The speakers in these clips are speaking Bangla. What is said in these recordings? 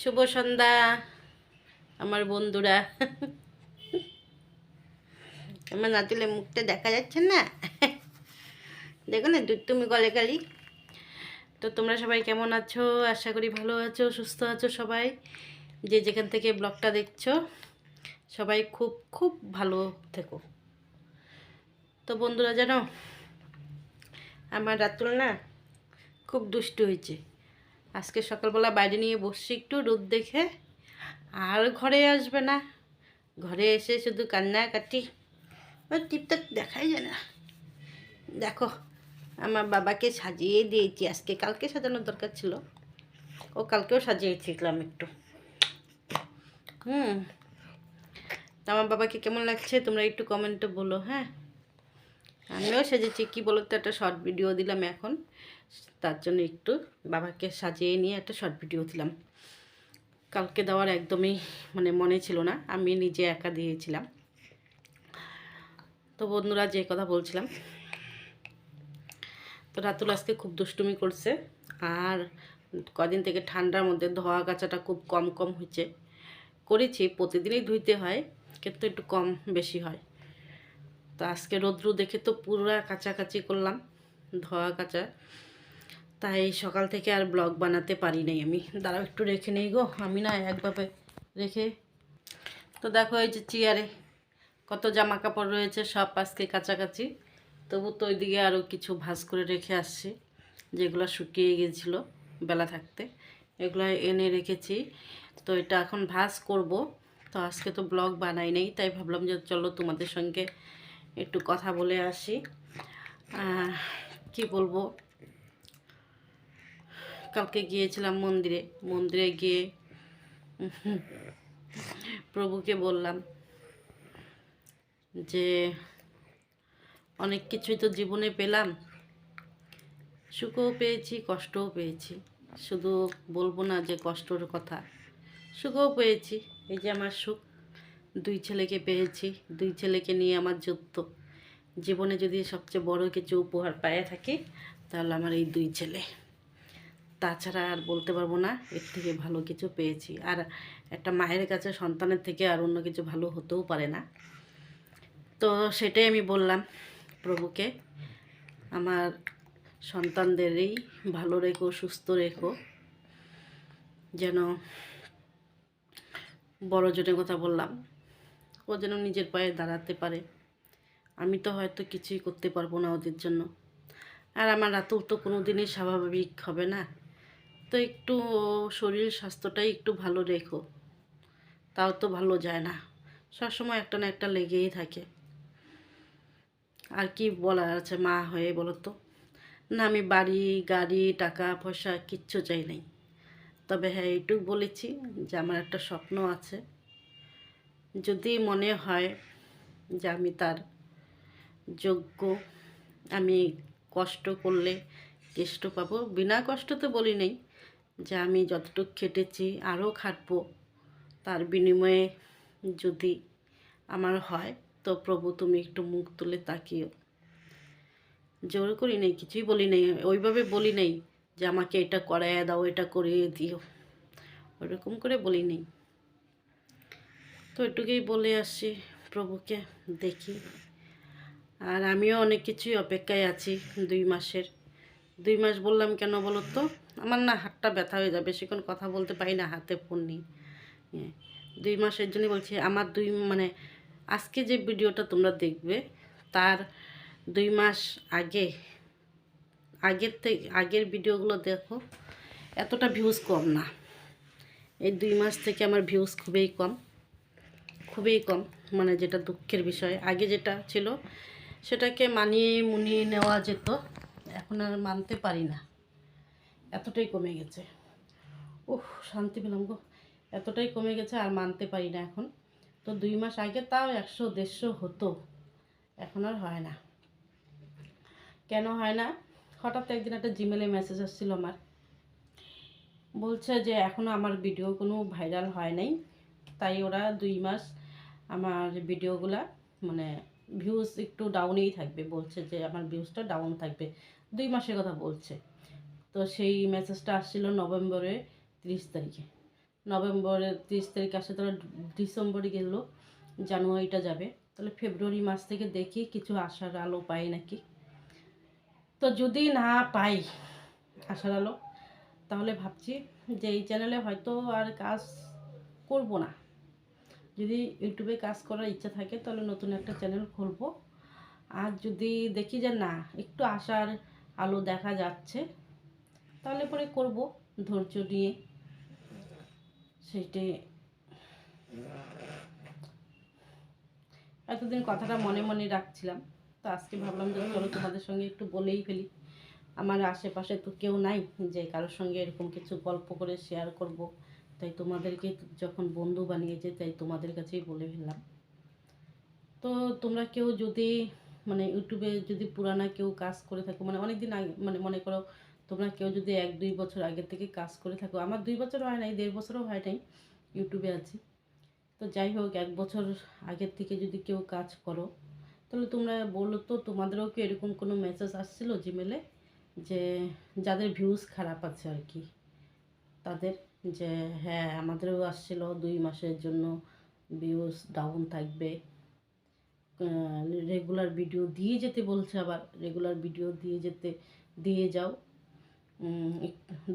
শুভ সন্ধ্যা, আমার বন্ধুরা। আমার নাতুলের মুখটা দেখা যাচ্ছে না? দেখো না দুধ তুমি গলে গালি। তো তোমরা সবাই কেমন আছো? আশা করি ভালো আছো, সুস্থ আছো সবাই। যে যেখান থেকে ব্লগটা দেখছ, সবাই খুব খুব ভালো থেকো। তো বন্ধুরা জানো, আমার রাতুল না খুব দুষ্টু হয়েছে। আজকে সকালবেলা বাইরে নিয়ে বসছি একটু রোদ দেখে। আর ঘরে আসবে না। ঘরে এসে শুধু কান্নাকাটি। ও টিপটাক দেখাই যায় না। দেখো, আমার বাবাকে সাজিয়ে দিয়েছি আজকে। কালকে সাজানোর দরকার ছিল। ও কালকেও সাজিয়েছিলাম একটু। হুম। আমার বাবাকে কেমন লাগছে? তোমরা একটু কমেন্টে বলো হ্যাঁ? আমিও সেজেছি। কি বলো তো, একটা শর্ট ভিডিও দিলাম এখন। তার জন্য একটু বাবাকে সাজিয়ে নিয়ে একটা শর্ট ভিডিও দিলাম। কালকে দেওয়ার একদমই মানে মনে ছিল না, আমি নিজে একা দিয়েছিলাম। তো বন্ধুরা, যে কথা বলছিলাম, তো রাতুল আজকে খুব দুষ্টুমি করছে আর কদিন থেকে ঠান্ডার মধ্যে ধোয়া কাচাটা খুব কম কম হয়েছে। করেছি, প্রতিদিনই ধুইতে হয়, কিন্তু একটু কম বেশি হয়। তো আজকে রৌদ্র দেখে তো পুরা কাছাকাছি করলাম, ধোয়া কাচা। তাই সকাল থেকে আর ব্লগ বানাতে পারি নাই আমি। দাঁড়াও, একটু রেখে নেই গো। আমি না একভাবে রেখে তো দেখো এই যে চেয়ারে কত জামা কাপড় রয়েছে, সব আজকে কাছাকাছি। তবু তো ওইদিকে আরও কিছু ভাজ করে রেখে আসছি, যেগুলো শুকিয়ে গিয়েছিল বেলা থাকতে। এগুলো এনে রেখেছি। তো এটা এখন ভাজ করব। তো আজকে তো ব্লগ বানাই নাই, তাই ভাবলাম যে চলো তোমাদের সঙ্গে একটু কথা বলে আসি। কি বলব? কালকে গিয়েছিলাম মন্দিরে। মন্দিরে গিয়ে, প্রভুকে বললাম যে, অনেক কিছুই তো জীবনে পেলাম। সুখও পেয়েছি, কষ্টও পেয়েছি। শুধু বলব না যে কষ্টর কথা। সুখও পেয়েছি। এই যে আমার সুখ, দুই ছেলেকে পেয়েছি। দুই ছেলেকে নিয়ে আমার যুদ্ধ। জীবনে যদি সবচেয়ে বড় কিছু উপহার পায়ে থাকি, তাহলে আমার এই দুই ছেলে। তাছাড়া আর বলতে পারব না, এর থেকে ভালো কিছু পেয়েছি। আর একটা মায়ের কাছে, সন্তানের থেকে আর অন্য কিছু ভালো হতেও পারে না। তো সেটাই আমি বললাম প্রভুকে, আমার সন্তানদেরই ভালো রেখো, সুস্থ রেখো, যেন বড় জনের কথা বললাম, ও যেন নিজের পায়ে দাঁড়াতে পারে। আমি তো হয়তো কিছুই করতে পারব না ওদের জন্য। আর আমার রাতুল তো কোনো দিনই স্বাভাবিক হবে না। তো একটু শরীর স্বাস্থ্যটাই একটু ভালো রেখো। তাও তো ভালো যায় না। সবসময় একটা না একটা লেগেই থাকে। আর কি বলার আছে মা হয়ে বলো তো? না, আমি বাড়ি, গাড়ি, টাকা, পয়সা কিচ্ছু চাই নাই। তবে হ্যাঁ এইটুক বলেছি যে আমার একটা স্বপ্ন আছে। যদি মনে হয় যে আমি তার যোগ্য, আমি কষ্ট করলে কেষ্ট পাবো। বিনা কষ্ট তো বলি নেই যে আমি যতটুকু খেটেছি আরও খাটবো। তার বিনিময়ে যদি আমার হয়, তো প্রভু তুমি একটু মুখ তুলে তাকিও। জোর করি নেই, কিছুই বলি নেই, ওইভাবে বলি নেই যে আমাকে এটা করাইয়া দাও, এটা করিয়ে দিও। ওরকম করে বলি নেই। তো এটুকুই বলে আসছি প্রভুকে, দেখি। আর আমিও অনেক কিছুই অপেক্ষায় আছি দুই মাসের। দুই মাস বললাম কেন বলো তো? আমার না হাতটা ব্যথা হয়ে যায় বেশিক্ষণ কথা বলতে পারি না হাতে ফোন নিয়ে হ্যাঁ, দুই মাসের জন্যই বলছি আমার দুই মানে আজকে যে ভিডিওটা তোমরা দেখবে তার দুই মাস আগে আগের থেকে আগের ভিডিওগুলো দেখো এতটা ভিউজ কম না। এই দুই মাস থেকে আমার ভিউজ খুবই কম খুবই কম মানে যেটা দুঃখের বিষয়। আগে যেটা ছিল সেটাকে মানিয়ে মুনিয়ে নেওয়া যেত এখন আর মানতে পারি না। এতটাই কমে গেছে। উফ, শান্তি পেলাম গো। এতটাই কমে গেছে, আর মানতে পারি না এখন। তো দুই মাস আগে তাও একশো দেড়শো হতো। এখন আর হয় না। কেন হয় না? হঠাৎ একদিন একটা জিমেলে মেসেজ আসছিল আমার। বলছে যে এখনও আমার ভিডিও কোনো ভাইরাল হয় নাই। তাই ওরা দুই মাস আমার ভিডিওগুলা মানে ভিউজ একটু ডাউনেই থাকবে। বলছে যে, আমার ভিউজটা ডাউন থাকবে। দুই মাসের কথা বলছে। তো সেই মেসেজটা আসছিল নভেম্বরের তিরিশ তারিখে। নভেম্বরের তিরিশ তারিখ আসে, তাহলে ডিসেম্বরে গেল, জানুয়ারিটা যাবে। তাহলে ফেব্রুয়ারি মাস থেকে দেখি কিছু আশার আলো পাই নাকি। তো যদি না পাই আশার আলো, তাহলে ভাবছি যে এই চ্যানেলে হয়তো আর কাজ করব না। যদি ইউটিউবে কাজ করার ইচ্ছা থাকে, তাহলে নতুন একটা চ্যানেল খুলবো। আর যদি দেখি যে না, একটু আশার আলো দেখা যাচ্ছে তাহলে পরে করব, ধৈর্য নিয়ে সেইটাই। এতদিন কথাটা মনে মনে রাখছিলাম, তো আজকে ভাবলাম যে চলো তোমাদের সঙ্গে একটু বলেই ফেলি। আমার আশেপাশে তো কেউ নাই যে কারোর সঙ্গে এরকম কিছু গল্প করে শেয়ার করব। তাই তোমাদেরকে যখন বন্ধু বানিয়েছে তাই তোমাদের কাছেই বলে ফেললাম। তো তোমরা কেউ যদি মানে ইউটিউবে যদি পুরানা কেউ কাজ করে থাকো মানে অনেক দিন আগে মানে মনে করো তোমরা কেউ যদি এক, দুই বছর আগে থেকে কাজ করে থাকো, আমার দুই বছর হয় নাই, দেড় বছরও হয় নাই, ইউটিউবে আছি। তো যাই হোক, এক বছর আগের থেকে যদি কেউ কাজ করো, তাহলে তোমরা বলো তো, তোমাদেরও কি এরকম কোনো মেসেজ আসছিল জিমেলে যে যাদের ভিউজ খারাপ আছে আর কি, তাদের যে হ্যাঁ আমাদেরও আসছিল দুই মাসের জন্য ভিউজ ডাউন থাকবে। রেগুলার ভিডিও দিয়ে যেতে বলছে আবার রেগুলার ভিডিও দিয়ে যেতে, দিয়ে যাও।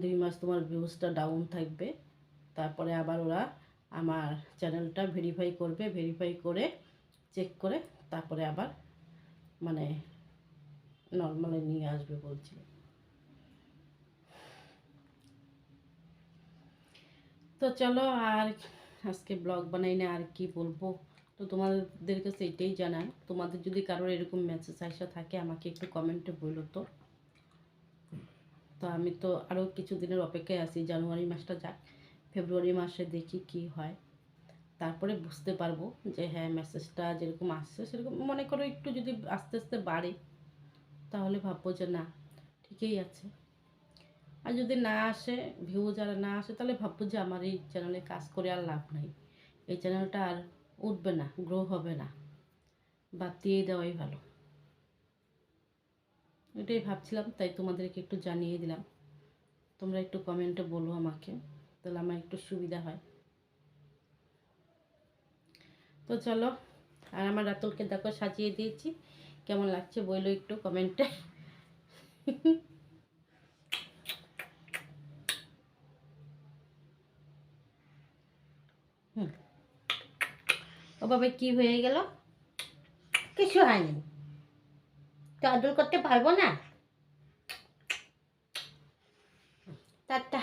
দুই মাস তোমার ভিউজটা ডাউন থাকবে। তারপরে আবার ওরা আমার চ্যানেলটা ভেরিফাই করবে ভেরিফাই করে চেক করে তারপরে আবার মানে নর্মালে নিয়ে আসবে বলছিল তো চলো আর আজকে ব্লগ বানাই না আর কি বলব? তো তোমাদের কাছে এটাই জানান। তোমাদের যদি কারোর এরকম মেসেজ আসা থাকে, আমাকে একটু কমেন্টে বলো তো। তো আমি তো আরও কিছু দিনের অপেক্ষায় আছি, জানুয়ারি মাসটা যাক, ফেব্রুয়ারি মাসে দেখি কি হয়। তারপরে বুঝতে পারব যে হ্যাঁ মেসেজটা যেরকম আসছে সেরকম, মনে করো একটু যদি আস্তে আস্তে বাড়ে, তাহলে ভাববো যে না, ঠিকই আছে। আর যদি না আসে ভিউ যারা না আসে, তাহলে ভাববো যে আমার এই চ্যানেলে কাজ করে আর লাভ নাই। এই চ্যানেলটা আর উঠবে না গ্রো হবে না। বাদ দিয়ে দেওয়াই ভালো। এটাই ভাবছিলাম, তাই তোমাদেরকে একটু জানিয়ে দিলাম। তোমরা একটু কমেন্টে বলো আমাকে, তাহলে আমার একটু সুবিধা হয়। তো চলো, আর আমার রাতুলকে দেখো সাজিয়ে দিয়েছি। কেমন লাগছে বলল একটু কমেন্টে। ও বাবা, কি হয়ে গেল? কিছু হয়নি। তো আদর করতে পারব না? তারটা